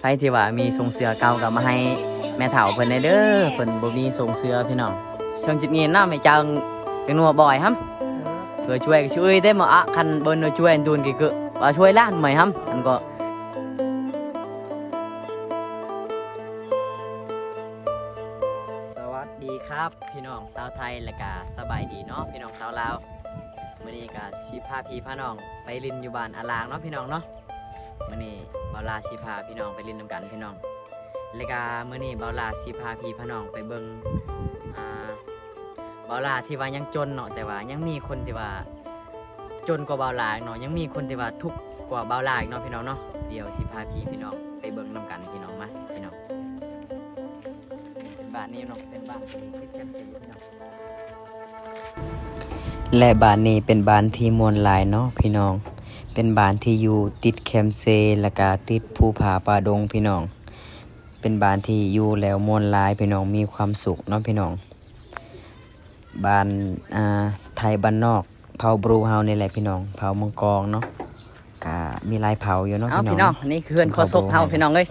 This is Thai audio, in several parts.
ไผที่ว่ามีทรงเสือเก่าก็มาให้แม่เฒ่าเพิ่นได้เด้อเพิ่นบ่มีทรงเสือพี่น้องเชิงจิตเงินเนาะแม่จังเป็นนัวบ่อยฮัมเพื่อช่วยก็ช่วยได้มาอะคันเบิ่นช่วยอันตูนกี่กึว่าช่วยล้านใหม่ฮัมอันก็สวัสดีครับพี่น้องชาวไทยและกาสบายดีเนาะพี่น้องชาวลาวมื้อนี้ก็สิพาพี่พาน้องไปลินอยู่บ้านอาลางเนาะพี่น้องเนาะ มื้อนี้เบาลาสิพาพี่น้องไปลินน้ำกันพี่น้องและกามื้อนี้เบาลาสิพาพี่พาน้องไปเบิงอ่าเบาลาที่ว่ายังจนเนาะแต่ว่ายังมีคนที่ว่า จนกว่าเบาลาอีกเนาะยังมีคนที่ว่าทุกข์กว่าเบาลาอีกเนาะพี่น้องเนาะเดี๋ยวสิพาพี่พี่น้องไปเบิงน้ำกันพี่น้องมาพี่น้องเป็นบ้านนี้เนาะเป็นบ้านที่คิดกันสีพี่น้องและบ้านนี้เป็นบ้านที่มวลลายเนาะพี่น้อง เป็นบ้านที่อยู่ติดแคมเซและก็ติดภูผาป่าดงพี่น้อง เป็นบ้านที่อยู่แล้วมวลหลายพี่น้องมีความสุขเนาะพี่น้องบ้านอ่าไทยบ้านนอกเผาบรูเฮานี่แหละพี่น้องเผามังกรเนาะก็มีลายเผาอยู่เนาะพี่น้องนี่คือเฮือนโคศกเฮาพี่น้องเอ้ย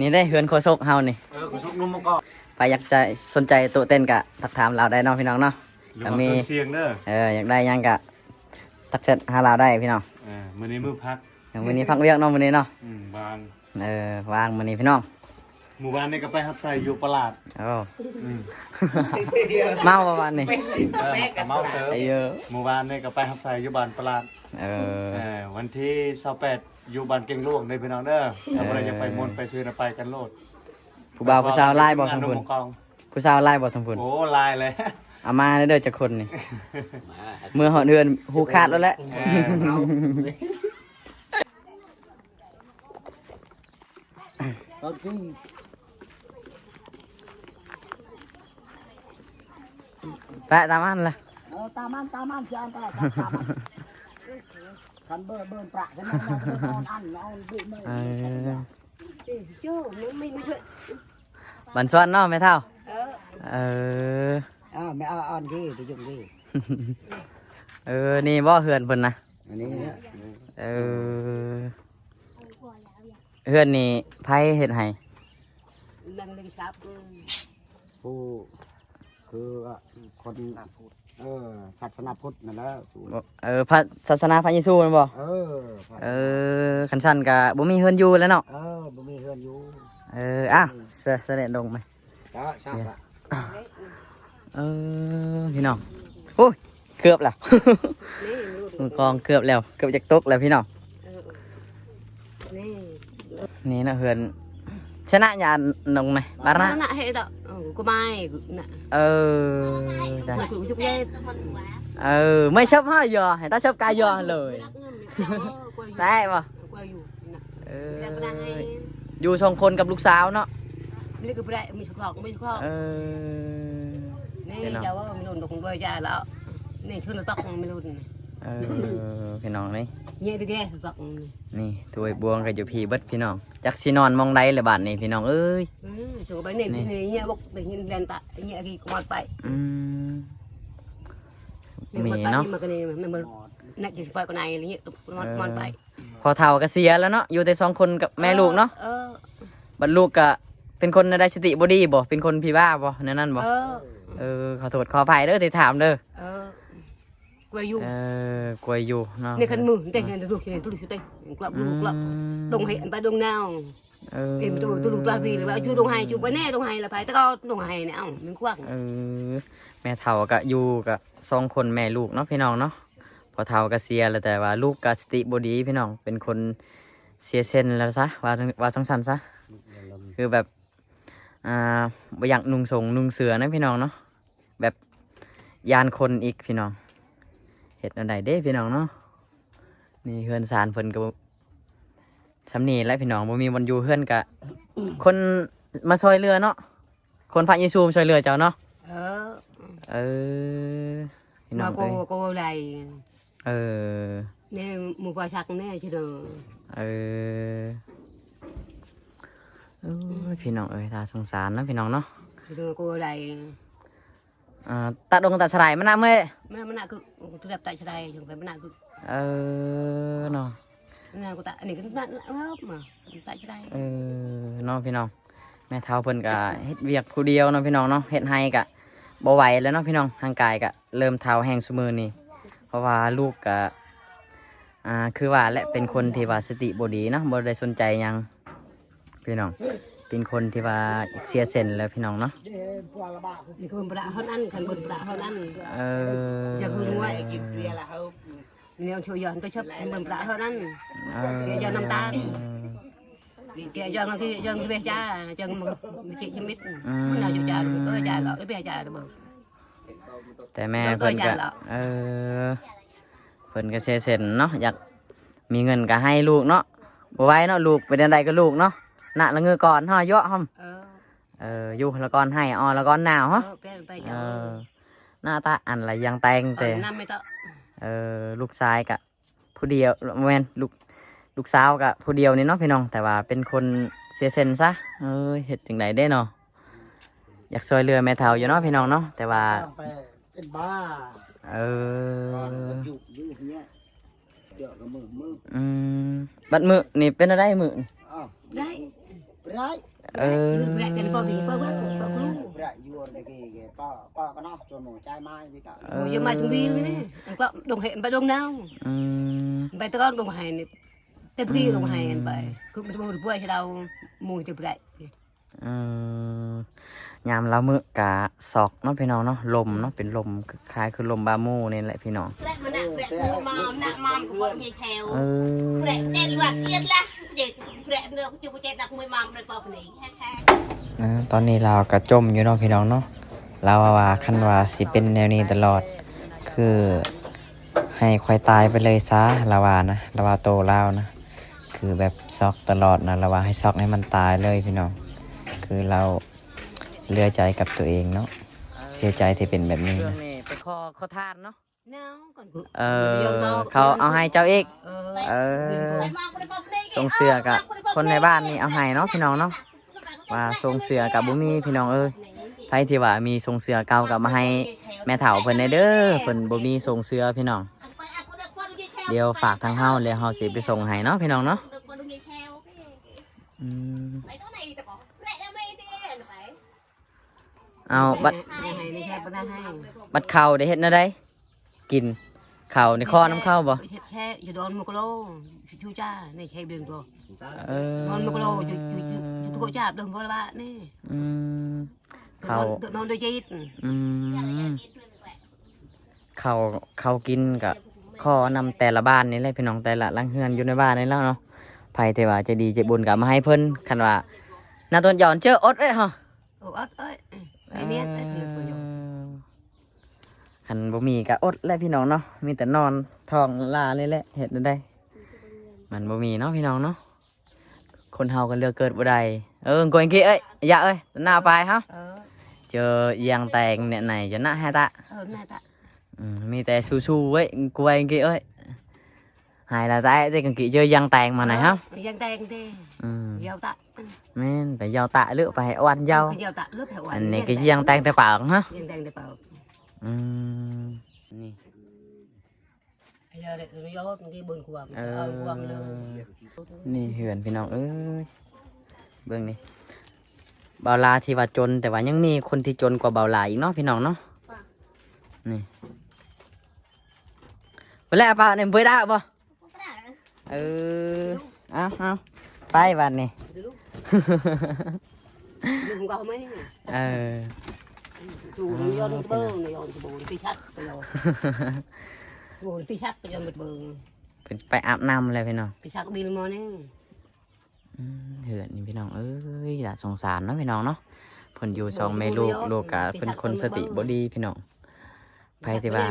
นี่ได้เฮือนโคศกเฮานี่เออคุณชุกนุ่มมังกรไปอยากจะสนใจตัวเต้นกะทักถามเราได้เนาะพี่น้องเนาะหรือก็ว่ามี เครื่องเสียงเด้อเอออยากได้หยังกะ ทักเซตหาเราได้พี่น้องเออมื้อนี้มื้อพักอย่างวันนี้พักเรียกเนาะวันนี้เนาะอืมบางเออวางวันนี้พี่น้องหมู่บ้านนี่ก็ไปรับใส่อยู่ประหลาดโอ้อืมเมาประมาณนี้เออก็เมาเติมไอ้เยอะหมู่บ้านนี่ก็ไปรับใส่อยู่บ้านประหลาดเออเออวันที่28อยู่บ้านเก่งหลวงเด้อพี่น้องเด้อถ้าบ่ได้จะไปมนต์ไปซื้อน่ะไปกันโลดผู้บ่าวผู้สาวไล่บอกทั้งงาคุนณนุ่มมังกรผู้สาวไล่บอกทั้งคุณโอ้ลายเลย เอามาเด้อจากคนนี่เมื่อหอดเดือนหูขาดแล้วแหละเออแปะตามอันละเออตามมันตามมันจะอันตรายตามมันคันเบิร์เบิร์ประฉันนั่นเบิร์นอนอันนอนบีเมื่อเออ chú nó mới mới chuyện บันส่วนเนาะไม่เท่า ờ เอออ่า ไม่เอาอ่อนที่ที่จุ่มที่เออ นี่บ่เฮือนเพิ่นนะอันนี้เนี่ยเออเฮือนนี่ไผเฮ็ดให้ nâng lên sáp ผู้คือคนเออศาสนาพุทธนั่นแหละสูตรบ่เออพระศาสนาพระเยซูแม่นบ่เออเออคันสั่นก็บ่มีเฮือนอยู่แล้วเนาะเออบ่มีเฮือนอยู่เอออ้าวเสเสด็จลงไหมก็ทราบละ เออพี่น้องโอ้ยเกือบแล้ว nè มือกองเกือบแล้วเกือบจะตกแล้วพี่น้อง nè นี่นะเฮือนชนะยานนงไหมบาระ nó nạ hệ đó ừ, có mai nạ เออจ้ะ mà cụ chụp lên เออไม่ชอบห้ายอให้ตาชอบกายอเลย ได้ป่ะ quay dù nạ เอ ra อ bên đây อยู่สองคนกับลูกสาวเนาะ lấy cái bệ mình chụp mình chụp เออ nè Thế nào? cháu mình lùn đục đôi ra là nè chưa là tóc mình lùn เออพี่น้องนี่ nhẹ từ ghê tóc นี่ถวยบวงกับอยู่พี่เบิดพี่น้องจักสินอนมองใดเลยบาดนี่พี่น้องเอ้ย ừ, chỗ bên này Nè. này nhẹ bốc để nhìn lên tại nhẹ thì có mặt bậy อืม nhưng Mì mà bậy nó. nhưng mà cái này mình mà nãy chỉ bậy con này là nhẹ mặt mặt bậy พอเฒ่าก็เสียแล้วเนาะอยู่แต่สองคนกับแม่ลูกเนาะ ờ บัดลูกก็เป็นคนได้สติบ่ดีบ่เป็นคนพี่บ้าบ่ในนั้นบ่ ờ เออขอโทษขออภัยเด้อที่ถามเด้อ ờ quay dù เออกลัวอยู่เนาะ này khăn mưa đây này được này tôi được đây club อื lu club ม đồng hẹn phải đồng nào เออ em tôi tôi lục là vì là chú đồng hay chú bên này đồng hay là phải tao con đồng hay nào mình quăng เออแม่เฒ่าก็อยู่กับสองคนแม่ลูกเนาะพี่น้องเนาะพอเฒ่าก็เสียแล้วแต่ว่าลูกก็สติบ่ดีพี่น้องเป็นคนเสียเส้นแล้วซะว่าว่าจังซั่นซะคือแบบอ่าบ่อยากนุ่งสงนุ่งเสือนะพี่น้องเนาะแบบ ยานคนอีกพี่น้องเฮ็ดอันใดเด้พี่น้องเนาะนี่เฮือนซานเพิ่นก็สำนีแหล้วพี่น้องบ่มีวันอยู่เฮือนกะคนมาซอยเรือเนาะคนพระเยซูมาซอยเรือเจ้าเนาะ ờ เออพี่น้อ mà งเอ้ย cô cô này เออ nè một vài sạc nè chứ đừng เออเออพี่น้องเอ้ยตาสงสารนะพี่น้องเนาะ chứ đừng cô này อ่าตาดงตาสลายมันน่ะเมื่อย mà mà nạ cực tôi đẹp tại chỗ đây chẳng phải mà nạ cực เออเนาะ nè của ta này cái nặng lắm mà tại cái đây เออเน้องพี่น้องแม่เท้าเพิ่นก็เฮ็ดเวียกผู้เดียวเนาะพี่น้องเนาะเฮ็ดให้ก็บ่ไหวแล้วเนาะพี่น้องร่างกายก็เริ่มเท้าแห้งซุมือนี่เพราะว่าลูกก็อ่าคือว่าและเป็นคนที่ว่าสติบ่ดีเนาะบ่ได้สนใจหยังพี่น้อง เป็นคนที่ว่าเสียเส้นแล้วพี่น้องเนาะเด้พวกละบาท thì con bạ hơn ăn cần bột bạ hơn ăn เออ giờ cứ đúng vậy กินเบียร์ละเฮา nếu chiều giờ tôi chấp bột bạ hơn ăn เออ kia giờ năm ta kia giờ nó kia giờ về cha giờ mà chị cho biết nào cho cha được có cha lọ cái bé cha được แต่แม่เพิ่นก็เออจ่ายแล้วเออเพิ่นก็เสียเส้นเนาะอยากมีเงินก็ให้ลูกเนาะบ่ไหวเนาะลูกเป็นจังไดก็ลูกเนาะ น่ะละเงือก่อนห่อเยอะห่อม ờ เอออยู่ละก่อนให้ออละก่อนหนาวฮะ ờ bé bé เอ cha อหน้าตาอันละยังแต่งแต่ ờ năm mươi tọ เออลูกชายกะ ผู้เดียวแม่นลูกลูกสาวกะผู้เดียวนี่เนาะพี่น้องแต่ว่าเป็นคนเสียเซนซะเอ้ยเฮ็ดจังไดได้เนาะอยากซอยเรือแม่เฒ่าอยู่เนาะพี่น้องเนาะแต่ว่าไปเป็นบ้าเอออยู่อยู่เนี้ยเดี๋ยวก็มือมืออืมบัดมือนี่เป็นอะไรมือนี่อ้าว đấy ไรเออ mẹ cái bao bì bao bát bao luôn ไรอยู่อะไรกี่ป้าป้าก็เนาะจนหมูใจไม้ที่กะ Ôi, giờ mai chúng đi nè có đồng hẹn bài đông nào อืม bài tao con đồng hẹn này tao đi đồng hẹn bài cứ bị bồi bồi cho đâu mùi từ lại อืมยามเรามือกะซอกเนาะพี่น้องเนาะลมเนาะเป็นลมคล้ายคือลมบามูนี่แหละพี่น้อง Rek mana rek mua mau nak mam của bọn nghề xèo. เออ Rek đen loạt tiết lá. Vậy rek được chưa chạy đặt mười mam rồi bọc này. Ha ha. นะ ตอนนี้เรากระจมอยู่เนาะพี่น้องเนาะเราว่าคันว่าสิเป็นแนวนี้ตลอด คือให้ควายตายไปเลยซะเราว่านะเราว่าโตแล้วนะ คือแบบซอกตลอดนะเราว่าให้ซอกให้มันตายเลยพี่น้อง คือเราเลือใจกับตัวเองเนาะ เสียใจที่เป็นแบบนี้นะไปคอคอทานเนาะ nào còn cứ เออเขาเอาให้เจ้าเอก ờ เออ Mày mam của bọc này. ส่งเสือกะคนในบ้านนี่เอาให้เนาะพี่น้องเนาะว่าส่งเสือกับบุมีพี่น้องเอ้ยไผที่ว่ามีส่งเสือเก่ากับมาให้แม่เฒ่าเพิ่นได้เด้อเพิ่นบ่มีส่งเสือพี่น้อง เดี๋ยวฝากทางเฮาแล้วเฮาสิไปส่งให้เนาะพี่น้องเนาะอืม Mày có này tao có. Rek là mày đi. Phải. เอาบัด này hay này hay bữa nay hay บัดข้าวได้เฮ็ดแนวใด กินข้าวในคอน้ำข้าวบ่ xe xe giờ đón một lô chú cha này xe đường rồi เออ đón một lô chú chú chú chú cô cha đừng vô bạn nè อืมข้าว đón đôi chết อืมข้าวข้าวกินกับข้อนำแต่ละบ้านนี่แหละพี่น้องแต่ละหลังเฮือนอยู่ในบ้านนี่แล้วเนาะไผที่ว่าใจะดีใจะบุญก็มาให้เพิ่นคันว่าหน้าต้นหย่อนเจออดเอ้ยฮะ ồ ớt ơi mày biết đấy thì được rồi คันบ่มีก็อดแหละพี่น้องเนาะมีแต่นอนท้องลาเลยแหละเฮ็ดได้ มันบ่มีเนาะพี่น้องเนาะคนเฮาก็เลือกเกิดบ่ได้เออกวนกี้เอ้ยอย่าเอ้ยหน้าไปฮะ ờ เจอเอียงแตงเนี่ยไหนจะหน้าแฮตะ ờ này ta อืมมีแต่สู้ๆเว้ยกวนกี้เอ้ยหายละตายแต่กันกี้เจอเอียังแตงมาไหนฮะ dân đen thế อืม giàu tạ แม่นไปยาวตะเลือกไปให้อ้วนเยา Cái giàu tạ lớp hậu อันนี้ก็เอียังแตงแต่ปากฮะ dân đen để bảo อืมนี่ giờ đấy nó gió cái bồn cuồng เอ ờ อ cuồng luôn นี่เหือนพี่น้องเอ้ยเบิ่งนี่เบาลาที่ว่าจน แต่ว่ายังมีคนที่จนกว่าเบาลาอีกเนาะพี่น้องเนาะนี่ไปแล้วป่ะเนี่ยเพื่อได้ป่ะเออเอาเอาไปวันนี้ đừng có mấy เออ chủ nó gió nó bơ nó gió nó bồn pi sắt cái gió bồn pi sắt cái gió một bờ เพิ่นไปอาบน้ำเลยพี่น้อง pi sắt cái bill mò nè อืมเหือนนี่พี่น้องเอ้ยอย่าสงสารเนาะพี่น้องเนาะเพิ่นอยู่สองแม่ลูกลูกกะเป็นคนสติบ่ดีพี่น้องไผที่ว่า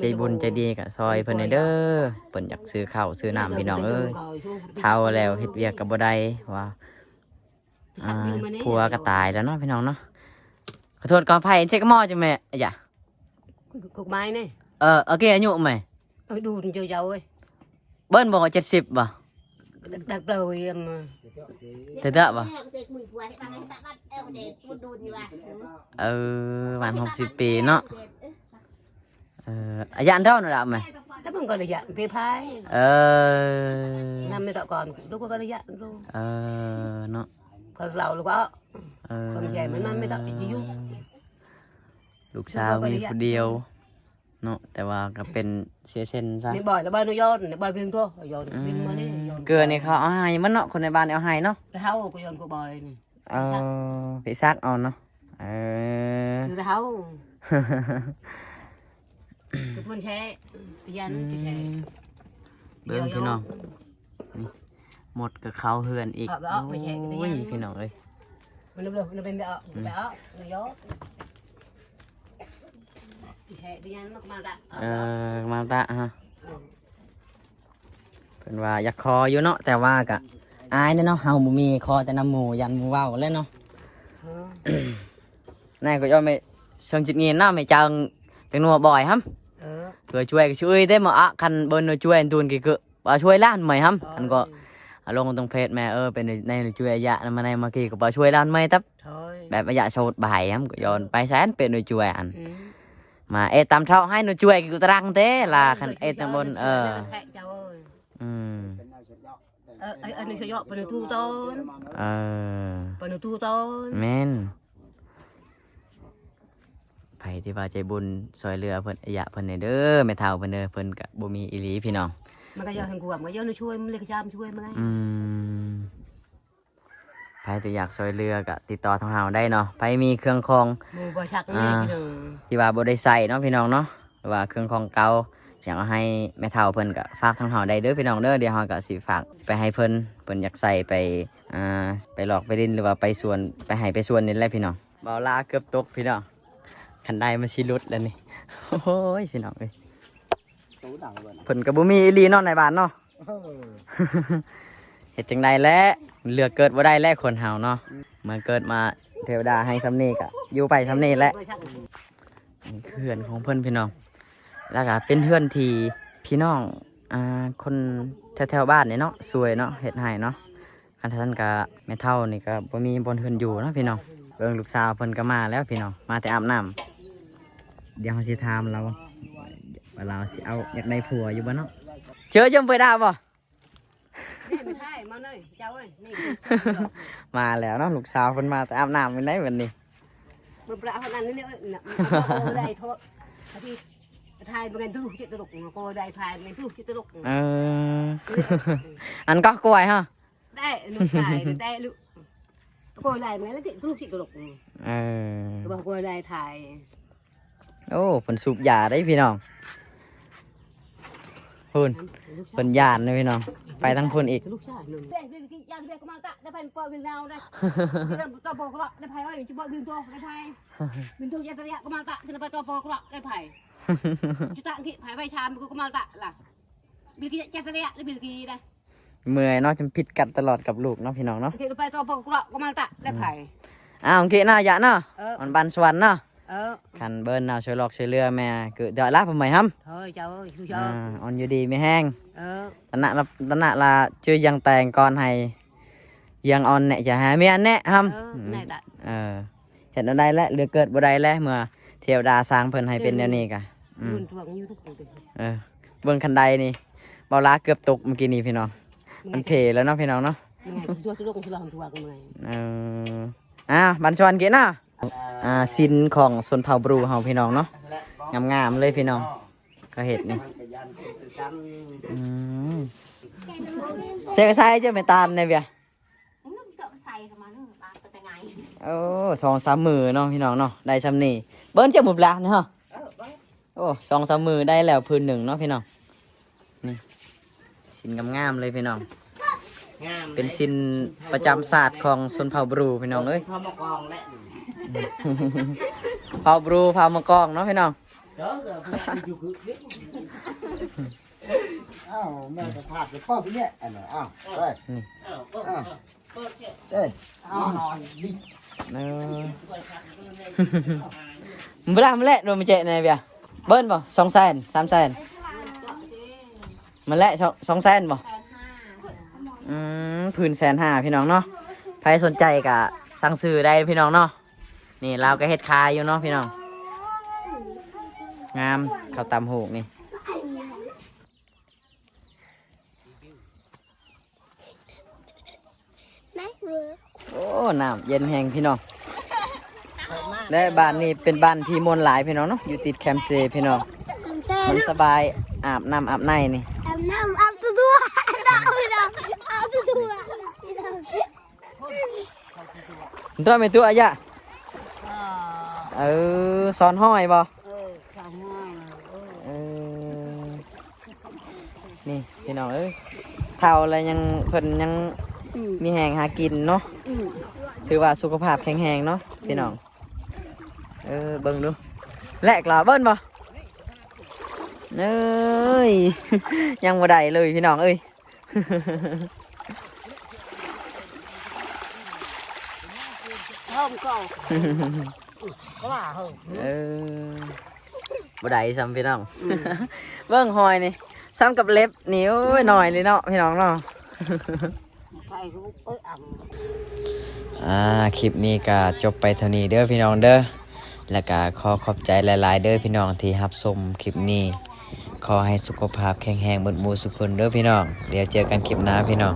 ใจบุญใจดีกะซอยเพิ่นให้เด้อเพิ่นอยากซื้อข้าวซื้อน้ำพี่น้องเอ้ยเฒ่าแล้วเฮ็ดเวียกก็บ่ได้ว่าอ่าผัวก็ตายแล้วเนาะพี่น้องเนาะขอโทษก่อนไผเช็คหม้อจังแม่อย่า cục mai này เออโอเคอายุไหม ôi đùn cho giàu ơi เบิ้นบอกว่า70บ่ đặc đặc rồi mà เถอะๆบ่ Tek mười quay bằng anh ta bắt em để mua đùn như vậy. เออวัน60ปีเนาะ เอออายันเท่านั่นแหละไหมแล้วมันก็ระยะไปพายเออ นำไม่ต่อก่อนลูกก็ระยะลูกเออเนาะก็เราลูกก็เออความใหญ่มันมันไม่ต้องจะยุ่งลูกสาวมีคนเดียว เนาะแต่ว่าก็เป็นเสียเส้นซะนี่บ่อยแล้วบ่อยนยอนนี่บ่อยเพียงตัวย้อนวิ่งมานี่ย้อนเกลือนี่เขาเอาให้มันเนาะคนในบ้านเอาให้เนาะเท้าก็ย้อนก็บ่อยนี่เออไปซักเอาเนาะเออคือเท้าทุกคนแช่ตียันตีแช่เบิ่งพี่น้องนี่หมดกับเขาเฮือนอีกเอาเอาไปแช่กันดิโอ้ยพี่น้องเอ้ยมันเร็วมันเป็นแบบแบบนยอแช่ตียันมากมาละ เออมาตะฮะเพิ่นว่าอยากคออยู่เนาะแต่ว่ากะอายเด้อเนาะเฮาบ่มีคอแต่น้ำหมูยันหมูเว้าเลยเนาะนายก็ยอมไม่เชิงจิตเงียนเนาะไม่จังเป็นนัวบ่อยฮัมเออก็ช่วยก็ช่วยได้มาอะคันเบิ่น no ช่วยอันตูนกี่กึว่าช่วยล้านใหม่ฮัมอันก็เอาลงตรงเพจแม่เออเป็นในในช่วยอายะนำมาในมากี้ก็บ่ช่วยล้านใหม่ตับ thôi แบบอายะโสดบ่ายฮัมก็ย้อนไปแสนเป็น no ช่วยอัน ừ. มาเอตามเท่าให้ no ช่วยกูตรังเต้ล่ะคันเอตามบนเออ cháu ơi อืมเป็นนายสุดยอด ờ anh này cho dọ phần thu tôn เออ phần thu tôn แม่นไผที่ว่าใจบุญซอยเรือเพิ่นอายะเพิ่นนี่เด้อแม่เฒ่าเพิ่นเด้อเพิ่นก็บ่มีอีหลีพี่น้อง mà cái giờ thằng của mà giờ nó chui nó lấy cái cham chui mà ngay อืม ไผที่อยากซอยเรือก็ติดต่อทางเฮาได้เนาะไผมีเครื่องคอง mù bò sạc À. này cái đường ที่ว่าบ่ได้ใส่เนาะพี่น้องเนาะหรือว่าเครื่องคองเก่าอยากเอาให้แม่เฒ่าเพิ่นก็ฝากทางเฮาได้เด้อพี่น้องเด้อเดี๋ยวเฮาก็สิฝากไปให้เพิ่นเพิ่นอยากใส่ไปอ่าไปหลอกไปดินหรือว่าไปสวนไปให้ไปสวนนี่แหละพี่น้องเบาลาเกือบตกพี่น้องคันใดมันสิหลุดแล้วนี่โอ้ยพี่น้องเอ้ยตู้ดังเลยนะเพิ่นก็บ่มีอีหลีเนาะในบ้านเนาะ เออเฮ็ดจังไดแหล้ว เลือกเกิดบ่าได้แลกคนเฮาเนาะมื่อเกิดมาเทวดาให้สำเนีกะอยู่ไปสำเนีแหละ bò sạc นี่คือเฮือนของเพิ่อนพี่น้อง แล้วก็เป็นเฮือนที่พี่น้องอ่าคนแถวๆบ้านเนี่เนาะสวยเนาะเฮ็ดให้เนาะคันท่านก็แม่เฒ่านี่ก็บ่มีบนเฮือนอยู่เนาะพี่น้องเบิ่งลูกสาวเพิ่นก็มาแล้วพี่น้องมาแต่อาบน้ำเดี๋ยวเฮาสิถามเราว่าเราสิเอาอยากได้ผัวอยู่บ่เนาะเจอจมไปดาบ่ này mình thay mà này cháu ơi này มาแล้วเนาะลูกสาวเพิ่นมาแต่อาบน้ำเป็นไดวันนี้ bữa bữa hôm nay nữa cô đây thôi thì thay mà ngày thu chuyện tôi lục cô đây thay ngày thu chuyện tôi lục เอออันก็กล้วยฮะ đây nó thay đây lụ cô đây ngày nó chuyện tôi lục chuyện tôi lục เออ bà cô đây thay โอ้เพิ่นสูบยาได้พี่น้อง พุ่นเพิ่นยานเลยพี่น้องไปทั้งพุ่นอีก lúc sao lưng đây đây cái giang đây có mang tạ đây phải bò viên nào đây đây to bò có đây phải ơi chú bò viên to đây phải viên to giang đây có mang tạ thì nó phải to bò có đây phải chú tạ kia phải vai chàm có mang tạ là bị cái giang đây đây bị cái đây เมื่อยเนาะจนผิดกันตลอดกับลูกเนาะพี่น้องเนาะ thì nó phải to bò có mang tạ đây phải อ้าวโอเคเนาะอย่าเนาะ ờ มันบันสวรรค์เนาะ ờ คันเบิ้นเนาะช่วยหลอกช่วยเรือแม่คือเดี๋ยวลาผมใหม่ฮัม thôi cháu ơi chú อ่า cháu ออนอยู่ดีไม่แห้ง ờ ตอนนั้นละตอนนั้นละชื่อยังแต่งก่อนให้ยังออนแหน่จะหาเมียแหน่ฮัม ờ này tạ เออเห็นอะไรแล้วเรือเกิดบ่ได้แล้วเมื่อเทวดาสร้างเพิ่นให้เป็นแนวนี้กะอืม luôn thuồng như thuốc rồi เออเบิ่งคันใดนี่เบาลาเกือบตกเมื่อกี้นี่พี่น้อง มันเพแล้วเนาะพี่น้องเนาะ ngày chú chú chú chú lòng thuồng người เอออ่าบันชวนเกเนาะ อ่าสินของชนเผ่าบรูเฮาพี่น้องเนาะงามๆเลยพี่น้องก็เห็ดนี่อืมเจ๊ก็ใส่เจ้าไม่ตามในเบีย nó tự xài rồi mà nó ba cái ngày โอ้สองสามมือเนาะพี่น้องเนาะได้ซ้ำนี่เบิ้นเจ้าหมุบลาเนาะโอ้สองสามมือได้แล้วพื้นหนึ่งเนาะพี่น้องนี่สินงามๆเลยพี่น้องเป็นสินประจำศาสตร์ของชนเผ่าบรูพี่น้องเอ้ย พากองแล้วเผาบรูเผามะกองเนาะพี่น้องอ้าวแม่จะพาดไปพ่อพี่เนี่ยอันไหนอ้าวเฮ้ยเออก็อ้าวก็เจ็บเอ้ยอ้าวนอนดิเออมึงไปละมันแหละโดนมันเจ๊ในเบียเบิ้ลป่สองแสนสามแสนมันแหละสองสองแสนป่อืมพื้นแสนห้าพี่น้องเนาะใครสนใจกะสั่งซื้อได้พี่น้องเนาะ นี่เราก็เฮ็ดคายอยู่เนาะพี่น้อง งามข้าวตำหูกนี่โอ้น้ำเย็นแหงพี่น้อง และบ้านนี้เป็นบ้านที่มวลหลายพี่น้องเนาะ อยู่ติดแคมป์เซพี่น้อง มันสบายอาบน้ำอาบในนี่ Em năm ăn tôi đua Đau rồi đâu Ăn tôi đua ตัวไม่ตัวอะยะ เออสอนห้อยบ่เออนี่พี่น้องเอ้ยเท่าอะไรยังเพิ่นยังมีแหงหากินเนาะถือว่าสุขภาพแข็งแรงเนาะพี่น้องเออเบิ่งดูแลกเหรอเบิ้นบ่เอ้ยยังบ่ได้เลยพี่น้องเอ้ย Không cầu Có bà không เออบ่ได้ซ้ำพี่น้อง เบิ่งหอยนี่ซ้ำกับเล็บนี่โอ้ยหน่อยเลยเนาะพี่น้องเนาะ Phải rút ơi ẩm อ่าคลิปนี้ก็จบไปเท่านี้เด้อพี่น้องเด้อแล้วก็ขอขอบใจหลายๆ เด้อพี่น้องที่รับชมคลิปนี้ ขอให้สุขภาพแข็งแรงเบิดหมู่สุขคนเด้อพี่น้อง เดี๋ยวเจอกันคลิปหน้าพี่น้อง